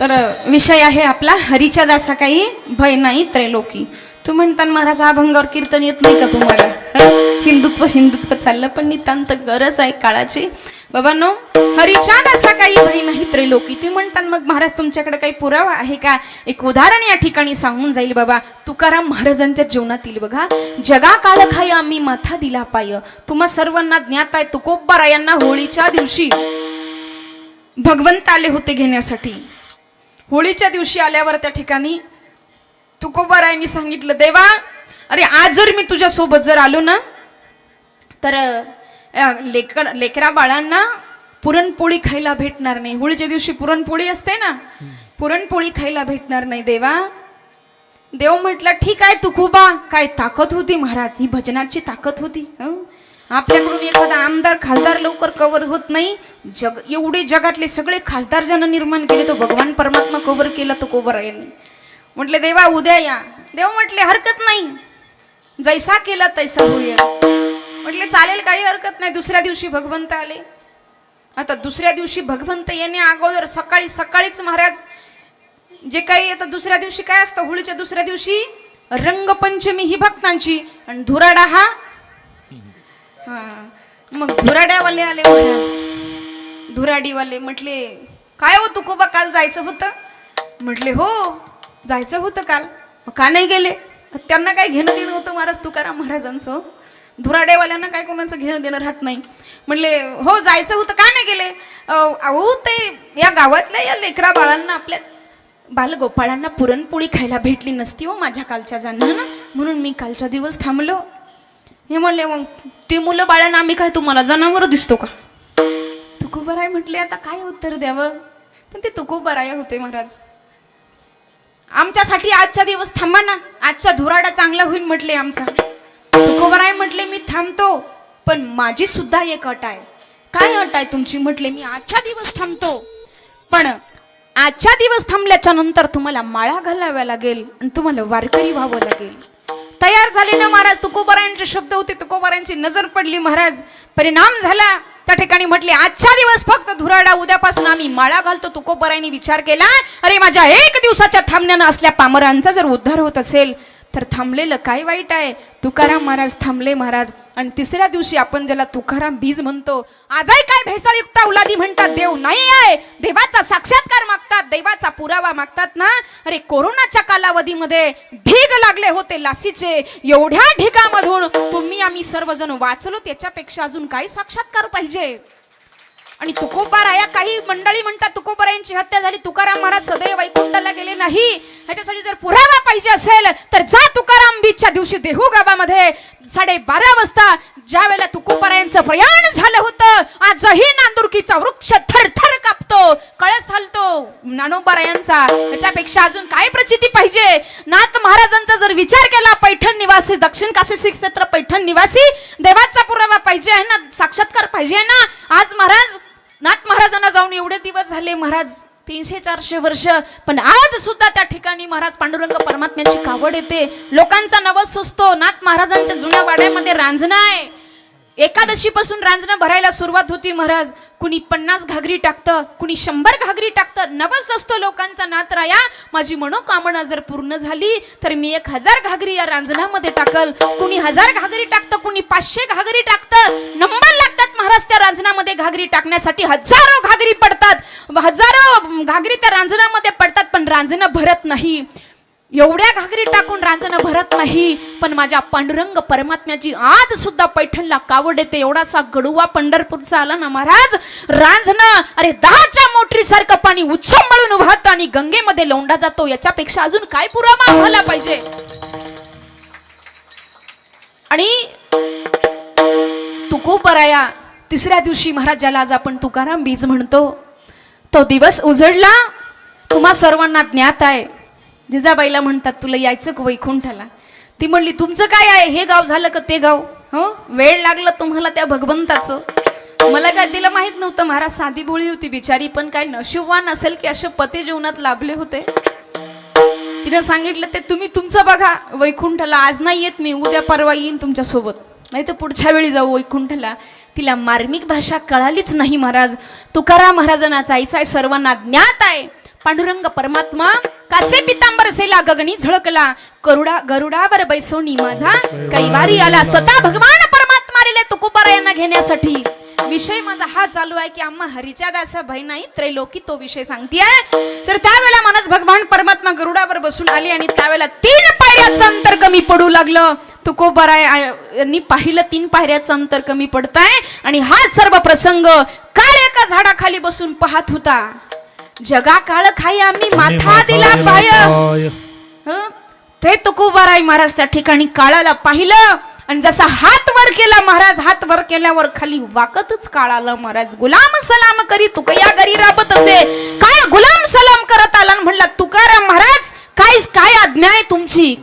तर विषय आहे आपला हरीच्या दासा काही भय नाही त्रैलोकी. तू म्हणता महाराज अभंगावर कीर्तन येत नाही का तुम्हाला? हिंदुत्व हिंदुत्व चाललं पण नितांत गरज आहे काळाची. बाबांनो हरीच्या दासा काही भय नाही त्रैलोकी. ते म्हणतात मग महाराज तुमच्याकडे काही पुरावा आहे का? एक उदाहरण या ठिकाणी सांगून जाईल बाबा. तुकाराम महाराजांच्या जीवनातील बघा. जगा काळ खाय आम्ही माथा दिला पाय. तुम्हा सर्वांना ज्ञात आहे तुकोब्बारा यांना होळीच्या दिवशी भगवंत आले होते घेण्यासाठी. होळीच्या दिवशी आल्यावर त्या ठिकाणी तुकोबारायांनी सांगितलं देवा अरे आज जर मी तुझ्या सोबत जर आलो ना तर लेकर लेकरा बाळांना पुरणपोळी खायला भेटणार नाही. होळीच्या दिवशी पुरणपोळी असते ना पुरणपोळी खायला भेटणार नाही देवा. देव म्हटलं ठीक आहे तुकोबा काय ताकद होती महाराज? ही भजनाची ताकद होती हं? आपल्याकडून एखादा आमदार खासदार लवकर कव्हर होत नाही. जग एवढे जगातले सगळे खासदार ज्यांना निर्माण केले तो भगवान परमात्मा कव्हर केला तो कोबर यांनी म्हटले देवा उद्या या. देव म्हटले हरकत नाही. जैसा केला तैसा होऊया म्हटले चालेल काही हरकत नाही. दुसऱ्या दिवशी भगवंत आले. आता दुसऱ्या दिवशी भगवंत येणे अगोदर सकाळी सकाळीच महाराज जे काही आता दुसऱ्या दिवशी काय असतं? होळीच्या दुसऱ्या दिवशी रंगपंचमी ही भक्तांची. आणि धुराडा हा हां. मग धुराड्यावाले आले महाराज. धुराडीवाले म्हटले काय हो तुकोबा काल जायचं होतं? म्हटले हो जायचं होतं काल. मग का नाही गेले? त्यांना काय घेणं देणं होतं महाराज तुकाराम महाराजांचं? धुराडेवाल्यांना काय कोणाचं घेणं देणं राहत नाही. म्हणले हो जायचं होतं का नाही गेले? अहो ते या गावातल्या या लेकरा बाळांना आपल्या बालगोपाळांना पुरणपोळी खायला भेटली नसती हो माझ्या कालच्या जाणं म्हणून मी कालचा दिवस थांबलो. हे म्हणले मग ते मुलं बाळांना आम्ही काय तुम्हाला? जनावर दिसतो का? तुकोबराय म्हटले आता काय उत्तर द्यावं? पण ते तुकोबराय होते महाराज. आमच्यासाठी आजचा दिवस थांबा ना. आजचा धुराडा चांगला होईल म्हटले आमचा. तुकोबराय म्हटले मी थांबतो पण माझी सुद्धा एक अट आहे. काय अट आहे तुमची? म्हटले मी आजचा दिवस थांबतो पण आजच्या दिवस थांबल्याच्या नंतर तुम्हाला माळा घालाव्या लागेल आणि तुम्हाला वारकरी व्हावं लागेल. तयार झाले ना महाराज तुकोबरायांचे शब्द होते. तुकोबारायांची नजर पडली महाराज. परिणाम झाला. त्या ठिकाणी म्हटले आजच्या दिवस फक्त धुराडा उद्यापासून आम्ही माळा घालतो. तुकोबरायांनी विचार केला अरे माझ्या एक दिवसाच्या थांबण्यानं असल्या पामरांचा जर उद्धार होत असेल तर थांबलेलं काय वाईट आहे? तुकाराम महाराज थांबले महाराज. आणि तिसऱ्या दिवशी आपण ज्याला तुकाराम बीज म्हणतो आजही काय भेसळयुक्त औलादी म्हणतात देव नाही आहे. देवाचा साक्षात्कार मागतात देवाचा पुरावा मागतात ना? अरे कोरोनाच्या कालावधीमध्ये ढीग लागले होते लासीचे. एवढ्या ढिगामधून तुम्ही आम्ही सर्वजण वाचलो त्याच्यापेक्षा अजून काय साक्षात्कार पाहिजे? आणि तुकोबाराया काही मंडळी म्हणतात तुकोबारायांची हत्या झाली तुकाराम महाराज सदैव वैकुंठाला गेले नाही. ह्याच्यासाठी जर पुरावा पाहिजे असेल तर जा तुकाराम बीचच्या दिवशी देहू गावामध्ये. साडे बारा वाजता ज्या वेळेला तुकोबारायांचं प्रयाण झालं होतं आजही नांदुरकीचा वृक्ष थरथर कापतो. कळस हलतो नानोबारायांचा याच्यापेक्षा अजून काय प्रचिती पाहिजे? नाथ महाराजांचा जर विचार केला पैठण निवासी दक्षिण काशी क्षेत्र पैठण निवासी देवाचा पुरावा पाहिजे आहे ना साक्षात्कार पाहिजे आहे ना? आज महाराज नाथ महाराजांना जाऊन एवढे दिवस झाले महाराज तीनशे चारशे वर्ष पण आज सुद्धा त्या ठिकाणी महाराज पांडुरंग परमात्म्याची कावड येते. लोकांचा नवस सुचतो नाथ महाराजांच्या जुन्या वाड्यामध्ये रांजणं आहे. एकादशी पासून रांजणं भरायला सुरुवात होती महाराज. कुणी पन्नास घागरी टाकतं कुणी शंभर घागरी टाकतं. नवस असतो लोकांचा नात राया माझी मनोकामना जर पूर्ण झाली तर मी एक हजार घागरी या रांजणामध्ये टाकल. कुणी हजार घागरी टाकतं कुणी पाचशे घागरी टाकतं. नंबर लागतात महाराज त्या रांजणामध्ये घागरी टाकण्यासाठी. हजारो घागरी पडतात. हजारो घागरी त्या रांजणामध्ये पडतात पण रांजणं भरत नाही. एवढ्या घागरी टाकून रांजणं भरत नाही पण माझ्या पांडुरंग परमात्म्याची आज सुद्धा पैठणला कावड येते एवढासा गडुवा पंढरपूरचा आला ना महाराज. रांजणं अरे दहाच्या मोटरीसारखं पाणी उत्सव म्हणून उभारतं आणि गंगेमध्ये लोंढा जातो याच्यापेक्षा अजून काय पुरावा आम्हाला पाहिजे? आणि तुकोबराया तिसऱ्या दिवशी महाराजाला आज आपण तुकाराम बीज म्हणतो. तो दिवस उजडला तुम्हा सर्वांना ज्ञात आहे. जिजाबाईला म्हणतात तुला यायचं का वैकुंठाला? ती म्हणली तुमचं काय आहे? हे गाव झालं का ते गाव? हो? वेळ लागला तुम्हाला त्या भगवंताचं. मला काय तिला माहीत नव्हतं महाराज साधी भोळी होती बिचारी पण काय नशिबवान असेल की असे पती जीवनात लाभले होते? तिनं सांगितलं ते तुम्ही तुमचं बघा वैकुंठाला आज नाही येत मी उद्या परवा येईन तुमच्यासोबत. नाही तर पुढच्या वेळी जाऊ वैकुंठला. तिला मार्मिक भाषा कळालीच नाही महाराज. तुकाराम महाराजांना जायचं आहे सर्वांना ज्ञात आहे. पांडुरंग परमात्मा कासे पितांबर सेला गगनी झळकला? करुडा गरुडावर बैसोनी माझा कैवारी आला. स्वतः भगवान परमात्मा रेले तुकोबारा यांना घेण्यासाठी. विषय माझा हा चालू आहे की आम्हा हरीच्या दासा भय नाही त्रैलोकी तो विषय सांगतेय. तर त्यावेळेला मनस भगवान परमात्मा गरुडावर बसून आले आणि त्यावेळेला तीन पायऱ्याचं अंतर कमी पडू लागलं. तुकोबारा यांनी पाहिलं तीन पायऱ्याचं अंतर कमी पडताय. आणि हा सर्व प्रसंग काळ एका झाडाखाली बसून पाहत होता. जगा काळ खाई आम्ही माथा दिला पाय. हं? ते तुकोबाराय महाराज त्या ठिकाणी काळाला पाहिलं. आणि जसा हात वर केला महाराज हात वर केल्यावर खाली वाकतच काळ आलं महाराज. गुलाम सलाम करी तुक या घरी राबत असे. काय गुलाम सलाम करत आला आणि म्हणला तुकाराम महाराज काय काय आज्ञा आहे तुमची?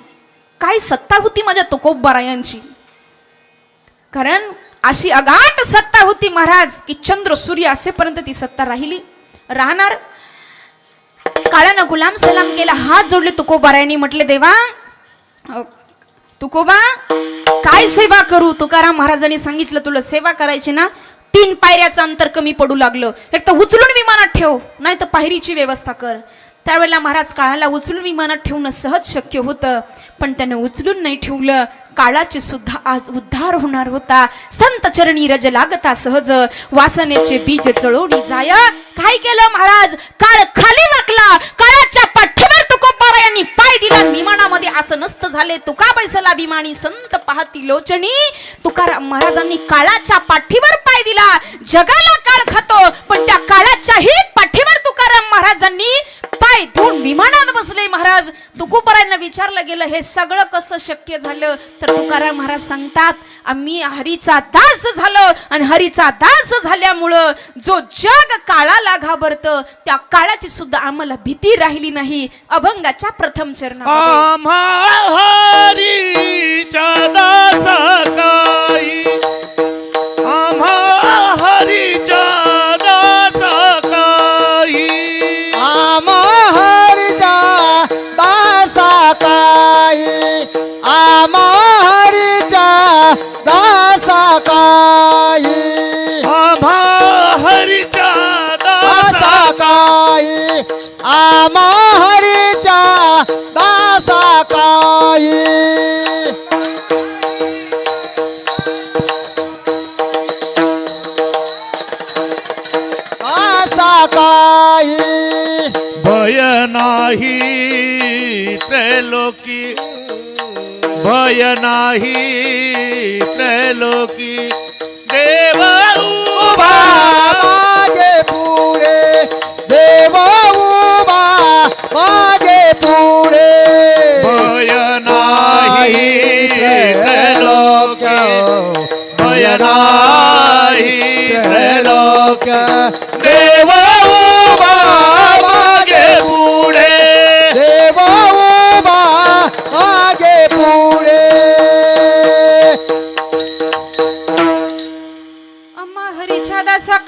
काय सत्ता होती माझ्या तुकोबारायांची? कारण अशी अगाध सत्ता होती महाराज की चंद्र सूर्य असेपर्यंत ती सत्ता राहिली. राहणार काळानं गुलाम सलाम केला हात जोडले तुकोबारायांनी. म्हटले देवा तुकोबा काय सेवा करू? तुकाराम महाराजांनी सांगितलं तुला सेवा करायची ना तीन पायऱ्याचं अंतर कमी पडू लागलं. एक तर उचलून विमानात ठेव नाही तर पायरीची व्यवस्था कर. त्यावेळेला महाराज काळाला उचलून विमानात ठेवणं सहज शक्य होतं पण त्यानं उचलून नाही ठेवलं. काळाची सुद्धा आज उद्धार होणार होता. संत चरणी रज लागता सहज. वासनेचे बीज चळवणी जाय. काय केलं महाराज? काळ खाली वाकला. काळाच्या पाठीवर तुकोबारा यांनी पाय दिला. विमानामध्ये असं नसतं झाले. तुका बैसला विमानी संत पाहती लोचनी. तुकाराम महाराजांनी काळाच्या पाठीवर पाय दिला. जगाला काळ खातो. पण त्या काळाच्याही पाठीवर तुकाराम महाराजांनी पाय धुवून विमानात बसले महाराज. तुकोबारांना विचारलं गेलं हे सगळं कसं शक्य झालं? तर तुकाराम महाराज सांगतात आम्ही हरीचा दास झालो आणि हरीचा दास झाल्यामुळं जो जग काळाला घाबरत त्या काळाची सुद्धा आम्हाला भीती राहिली नाही. अभंगाच्या प्रथम चरणा आम्हा हरीच्या दासा आम्हा हरीचा दासा काही दासा काही भय नाही त्रैलोकी भय नाही त्रैलोकी. देव उभा मागे पुढे देव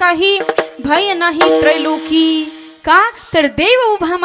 काही भय नाही त्रैलोकी. का? तर देव उभा